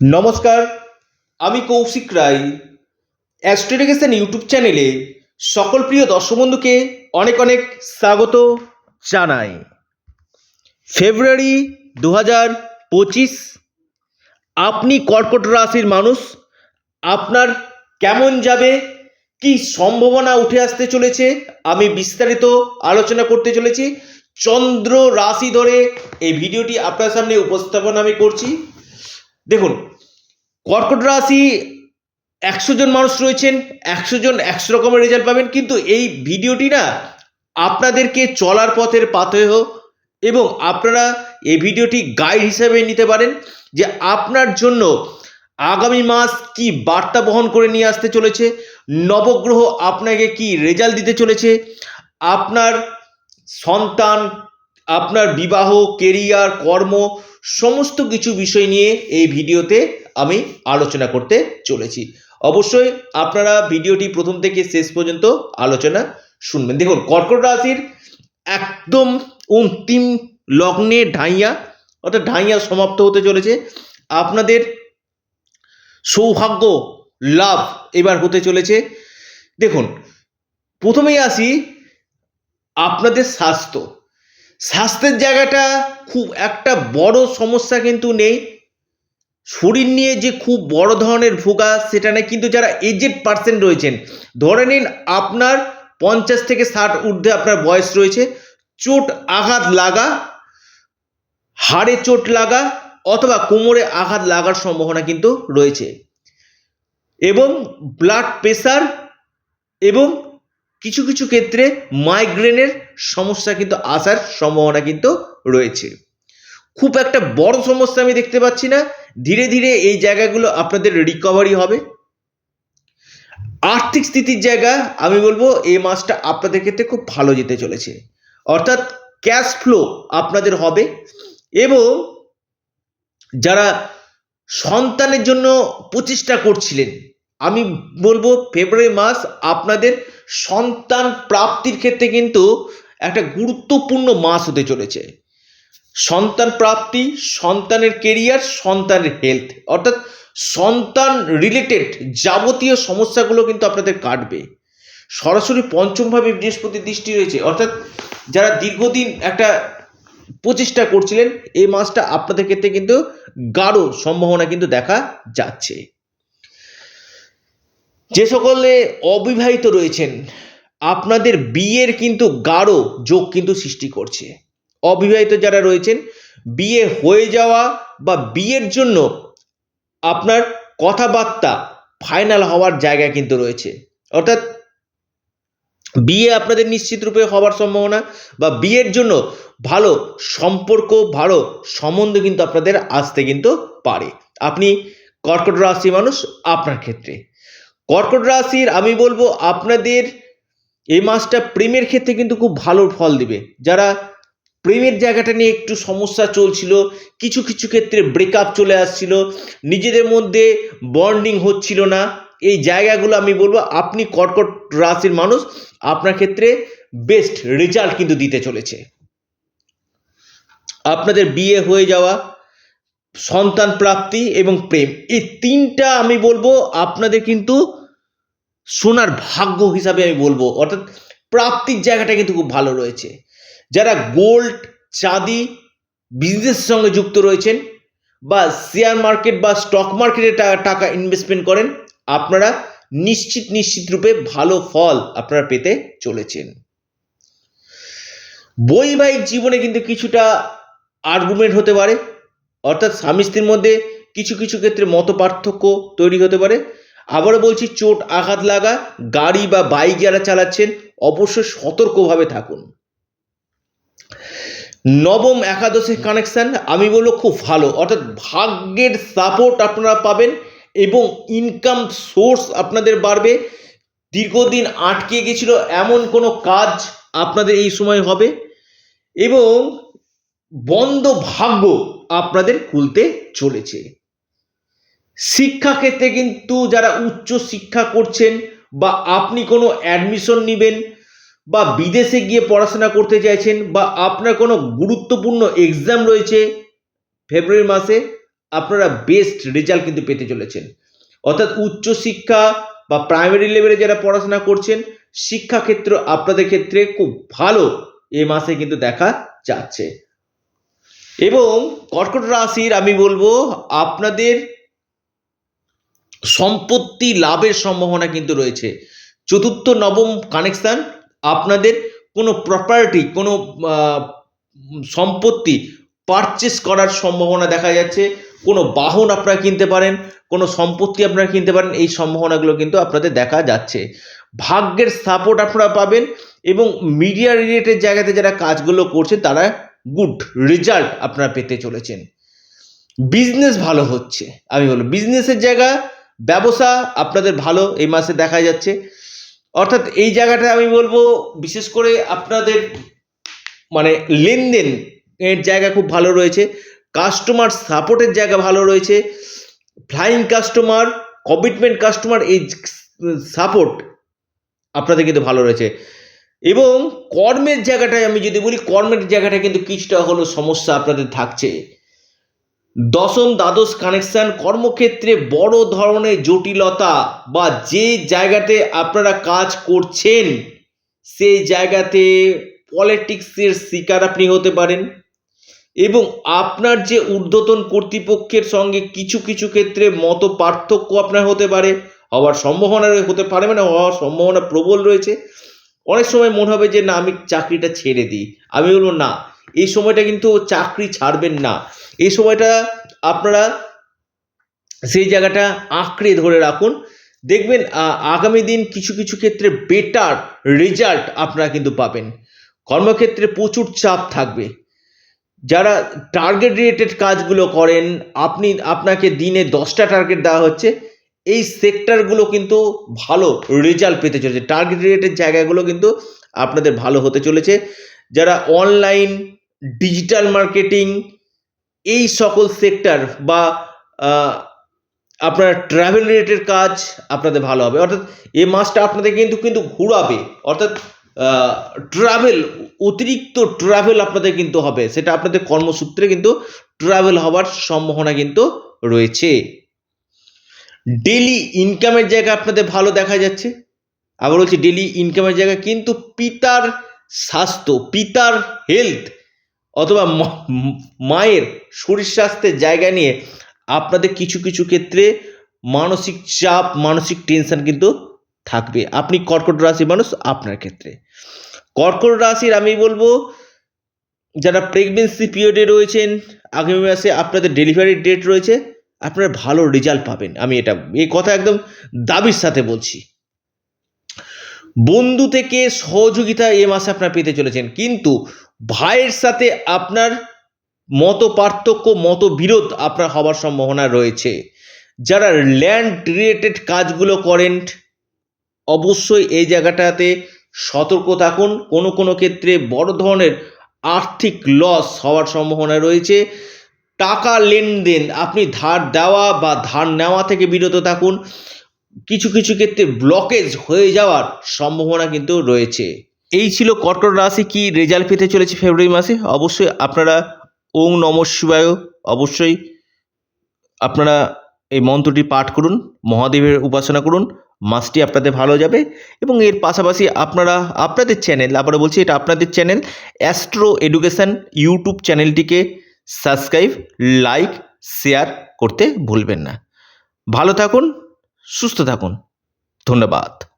নমস্কার, আমি কৌশিক রায়। অ্যাস্ট্রোডিকেশন ইউটিউব চ্যানেলে সকল প্রিয় দর্শক বন্ধুকে অনেক অনেক স্বাগত জানাই। ফেব্রুয়ারি দু হাজার পঁচিশ, আপনি কর্কট রাশির মানুষ, আপনার কেমন যাবে? কি সম্ভাবনা উঠে আসতে চলেছে? আমি বিস্তারিত আলোচনা করতে চলেছি। চন্দ্র রাশি ধরে এই ভিডিওটি আপনার সামনে উপস্থাপন আমি করছি। দেখুন, কর্কট রাশি একশো জন মানুষ রয়েছেন, একশো জন একশো রকমের রেজাল্ট পাবেন, কিন্তু এই ভিডিওটি না আপনাদেরকে চলার পথের পাথেয় এবং আপনারা এই ভিডিওটি গাইড হিসাবে নিতে পারেন যে আপনার জন্য আগামী মাস কি বার্তা বহন করে নিয়ে আসতে চলেছে, নবগ্রহ আপনাকে কি রেজাল্ট দিতে চলেছে, আপনার সন্তান আপনার বিবাহ কেরিয়ার কর্ম সমস্ত কিছু বিষয় নিয়ে এই ভিডিওতে আমি আলোচনা করতে চলেছি। অবশ্যই আপনারা ভিডিওটি প্রথম থেকে শেষ পর্যন্ত আলোচনা শুনবেন। দেখুন, কর্কট রাশির একদম অন্তিম লগ্নে ঢাইয়া, অর্থাৎ ঢাইয়া সমাপ্ত হতে চলেছে। আপনাদের সৌভাগ্য, লাভ এবার হতে চলেছে। দেখুন, প্রথমেই আসি আপনাদের স্বাস্থ্য। স্বাস্থ্যের জায়গাটা খুব একটা বড় সমস্যা কিন্তু নেই। শরীর নিয়ে যে খুব বড় ধরনের ভোগা, সেটা নেই। কিন্তু যারা এজেড পার্সেন্ট রয়েছেন, ধরে নিন আপনার পঞ্চাশ থেকে ষাট ঊর্ধ্বে আপনার বয়স রয়েছে, চোট আঘাত লাগা, হাড়ে চোট লাগা অথবা কোমরে আঘাত লাগার সম্ভাবনা কিন্তু রয়েছে। এবং ব্লাড প্রেশার এবং কিছু কিছু ক্ষেত্রে মাইগ্রেনের সমস্যা কিন্তু আসার সম্ভাবনা কিন্তু রয়েছে। খুব একটা বড় সমস্যা আমি দেখতে পাচ্ছি না। ধীরে ধীরে এই জায়গাগুলো আপনাদের রিকভারি হবে। আর্থিক স্থিতির জায়গা আমি বলব এই মাসটা আপনাদের ক্ষেত্রে খুব ভালো যেতে চলেছে। অর্থাৎ ক্যাশ ফ্লো আপনাদের হবে এবং যারা সন্তানের জন্য প্রচেষ্টা করছিলেন আমি বলব ফেব্রুয়ারি মাস আপনাদের সন্তান প্রাপ্তির ক্ষেত্রে কিন্তু একটা গুরুত্বপূর্ণ মাস হতে চলেছে। সন্তান প্রাপ্তি, সন্তানের কেরিয়ার সন্তানের হেলথ অর্থাৎ সন্তান রিলেটেড যাবতীয় সমস্যাগুলো কিন্তু আপনাদের কাটবে। সরাসরি পঞ্চমভাবে বৃহস্পতির দৃষ্টি রয়েছে। অর্থাৎ যারা দীর্ঘদিন একটা প্রচেষ্টা করছিলেন, এই মাসটা আপনাদের ক্ষেত্রে কিন্তু গাঢ় সম্ভাবনা কিন্তু দেখা যাচ্ছে। যে সকলে অবিবাহিত রয়েছেন, আপনাদের বিয়ের কিন্তু গাঢ় যোগ কিন্তু সৃষ্টি করছে। অবিবাহিত যারা রয়েছেন, বিয়ে হয়ে যাওয়া বা বিয়ের জন্য আপনার কথাবার্তা ফাইনাল হওয়ার জায়গা কিন্তু রয়েছে। অর্থাৎ বিয়ে আপনাদের নিশ্চিত রূপে হওয়ার সম্ভাবনা বা বিয়ের জন্য ভালো সম্পর্ক, ভালো সম্বন্ধ কিন্তু আপনাদের আসতে কিন্তু পারে। আপনি কর্কট রাশি মানুষ, আপনার ক্ষেত্রে। কর্কট রাশির, আমি বলব আপনাদের এই মাসটা প্রেমের ক্ষেত্রে কিন্তু খুব ভালো ফল দিবে। যারা প্রেমের জায়গাটা নিয়ে একটু সমস্যা চলছিল, কিছু কিছু ক্ষেত্রে ব্রেকআপ চলে আসছিল, নিজেদের মধ্যে বন্ডিং হচ্ছিল না, এই জায়গাগুলো আমি বলব আপনি কর্কট রাশির মানুষ, আপনার ক্ষেত্রে বেস্ট রেজাল্ট কিন্তু দিতে চলেছে। আপনাদের বিয়ে হয়ে যাওয়া সন্তান প্রাপ্তি এবং প্রেম। এই তিনটা আমি বলব, আপনাদের কিন্তু সোনার ভাগ্য হিসাবে আমি বলব। অর্থাৎ প্রাপ্তির জায়গাটা কিন্তু খুব ভালো রয়েছে। যারা গোল্ড, চাঁদি বিজনেসের সঙ্গে যুক্ত রয়েছেন বা শেয়ার মার্কেট বা স্টক মার্কেটে টাকা ইনভেস্টমেন্ট করেন, আপনারা নিশ্চিত নিশ্চিত রূপে ভালো ফল আপনারা পেতে চলেছেন। বৈবাহিক জীবনে কিন্তু কিছুটা আর্গুমেন্ট হতে পারে। অর্থাৎ স্বামী স্ত্রীর মধ্যে কিছু কিছু ক্ষেত্রে মত পার্থক্য তৈরি হতে পারে। আবারও বলছি, চোট, আঘাত লাগা, গাড়ি বা বাইক যারা চালাচ্ছেন, অবশ্যই সতর্কভাবে থাকুন। নবম একাদশের কানেকশান আমি বলব খুব ভালো, অর্থাৎ ভাগ্যের সাপোর্ট আপনারা পাবেন এবং ইনকাম সোর্স আপনাদের বাড়বে। দীর্ঘদিন আটকে গেছিল, এমন কোনো কাজ আপনাদের এই সময় হবে। এবং বন্ধ ভাগ্য আপনাদের খুলতে চলেছে। শিক্ষাক্ষেত্রে কিন্তু যারা উচ্চ শিক্ষা করছেন বা আপনি কোনো অ্যাডমিশন নেবেন বা বিদেশে গিয়ে পড়াশোনা করতে চাইছেন বা আপনার কোনো গুরুত্বপূর্ণ এক্সাম রয়েছে ফেব্রুয়ারি মাসে, আপনারা বেস্ট রেজাল্ট কিন্তু পেতে চলেছেন। অর্থাৎ উচ্চশিক্ষা বা প্রাইমারি লেভেলে যারা পড়াশোনা করছেন, শিক্ষাক্ষেত্র আপনাদের ক্ষেত্রে খুব ভালো এ মাসে কিন্তু দেখা যাচ্ছে। এবং কর্কট রাশির আমি বলব, আপনাদের সম্পত্তি লাভের সম্ভাবনা কিন্তু রয়েছে। চতুর্থ, নবম কানেকশান আপনাদের কোনো প্রপার্টি কোনো সম্পত্তি পারচেস করার সম্ভাবনা দেখা যাচ্ছে। কোনো বাহন আপনারা কিনতে পারেন, কোনো সম্পত্তি আপনারা কিনতে পারেন, এই সম্ভাবনাগুলো কিন্তু আপনাদের দেখা যাচ্ছে। ভাগ্যের সাপোর্ট আপনারা পাবেন এবং মিডিয়া রিলেটেড জায়গাতে যারা কাজগুলো করছে তারা গুড রেজাল্ট আপনারা পেতে চলেছেন। বিজনেস ভালো হচ্ছে, আমি বলব। বিজনেসের জায়গা, ব্যবসা আপনাদের ভালো, এই মাসে দেখা যাচ্ছে। অর্থাৎ এই জায়গাটা আমি বলব, বিশেষ করে আপনাদের মানে লেনদেন এর জায়গা খুব ভালো রয়েছে কাস্টমার সাপোর্টের জায়গা ভালো রয়েছে ফ্লাইং কাস্টমার কমিটমেন্ট কাস্টমার এই সাপোর্ট আপনাদের কিন্তু ভালো রয়েছে। এবং কর্মের জায়গাটায় আমি যদি বলি, কর্মের জায়গাটা কিন্তু কিছুটা হলো সমস্যা আপনাদের থাকছে। দশম দ্বাদশ কানেকশান, কর্মক্ষেত্রে বড় ধরনের জটিলতা বা যে জায়গাতে আপনারা কাজ করছেন সেই জায়গাতে পলিটিক্সের শিকার আপনি হতে পারেন। এবং আপনার যে ঊর্ধ্বতন কর্তৃপক্ষের সঙ্গে কিছু কিছু ক্ষেত্রে মত পার্থক্য আপনার হতে পারে, হওয়ার সম্ভাবনা হতে পারে মানে হওয়ার সম্ভাবনা প্রবল রয়েছে। অনেক সময় মনে হবে যে, না, আমি চাকরিটা ছেড়ে দিই। আমি বলব, না, এই সময়টা কিন্তু চাকরি ছাড়বেন না। এই সময়টা আপনারা সেই জায়গাটা আঁকড়ে ধরে রাখুন। দেখবেন আগামী দিন কিছু কিছু ক্ষেত্রে বেটার রেজাল্ট আপনারা কিন্তু পাবেন। কর্মক্ষেত্রে প্রচুর চাপ থাকবে। যারা টার্গেট রিলেটেড কাজগুলো করেন, আপনি, আপনাকে দিনে দশটা টার্গেট দেওয়া হচ্ছে। এই সেক্টরগুলো কিন্তু ভালো রেজাল্ট পেতে চলেছে। টার্গেট রিলেটেড জায়গাগুলো কিন্তু আপনাদের ভালো হতে চলেছে। যারা অনলাইন ডিজিটাল মার্কেটিং এই সকল সেক্টর বা আপনার ট্রাভেল রিলেটেড কাজ আপনাদের ভালো হবে। অর্থাৎ এ মাসটা আপনাদের কিন্তু কিন্তু ঘুরাবে। অর্থাৎ ট্রাভেল অতিরিক্ত ট্রাভেল আপনাদের কিন্তু হবে। সেটা আপনাদের কর্মসূত্রে কিন্তু ট্রাভেল হওয়ার সম্ভাবনা কিন্তু রয়েছে। ডেলি ইনকামের জায়গা আপনাদের ভালো দেখা যাচ্ছে। আবার বলছি ডেলি ইনকামের জায়গা কিন্তু পিতার স্বাস্থ্য, পিতার হেলথ অথবা মায়ের শরীর স্বাস্থ্যের জায়গা নিয়ে আপনাদের কিছু কিছু ক্ষেত্রে মানসিক চাপ, মানসিক টেনশন কিন্তু থাকবে। আপনি কর্কট রাশি মানুষ, আপনার ক্ষেত্রে। কর্কট রাশির আমি বলব, যারা প্রেগনেন্সি পিরিয়ডে রয়েছেন, আগামী মাসে আপনাদের ডেলিভারি ডেট রয়েছে। আপনারা ভালো রেজাল্ট পাবেন। আমি এটা, এই কথা একদম দাবির সাথে বলছি। বন্ধু থেকে সহযোগিতা এ মাসে আপনারা পেতে চলেছেন। কিন্তু ভাইয়ের সাথে আপনার মত পার্থক্য মত বিরোধ আপনার হওয়ার সম্ভাবনা রয়েছে। যারা ল্যান্ড রিলেটেড কাজগুলো করেন, অবশ্যই এই জায়গাটাতে সতর্ক থাকুন। কোনো কোনো ক্ষেত্রে বড় ধরনের আর্থিক লস হওয়ার সম্ভাবনা রয়েছে। টাকা লেনদেন, আপনি ধার দেওয়া বা ধার নেওয়া থেকে বিরত থাকুন। কিছু কিছু ক্ষেত্রে ব্লকেজ হয়ে যাওয়ার সম্ভাবনা কিন্তু রয়েছে। এই ছিল কর্কট রাশি, কি রেজাল্ট পেতে চলেছে ফেব্রুয়ারি মাসে? অবশ্যই আপনারা ওং নম শিবায় অবশ্যই আপনারা এই মন্ত্রটি পাঠ করুন, মহাদেবের উপাসনা করুন, মাসটি আপনাদের ভালো যাবে। এবং এর পাশাপাশি আপনারা, আপনাদের চ্যানেল আবার বলছি, এটা আপনাদের চ্যানেল অ্যাস্ট্রো এডুকেশন ইউটিউব চ্যানেলটিকে সাবস্ক্রাইব লাইক শেয়ার করতে ভুলবেন না। ভালো থাকুন সুস্থ থাকুন। ধন্যবাদ।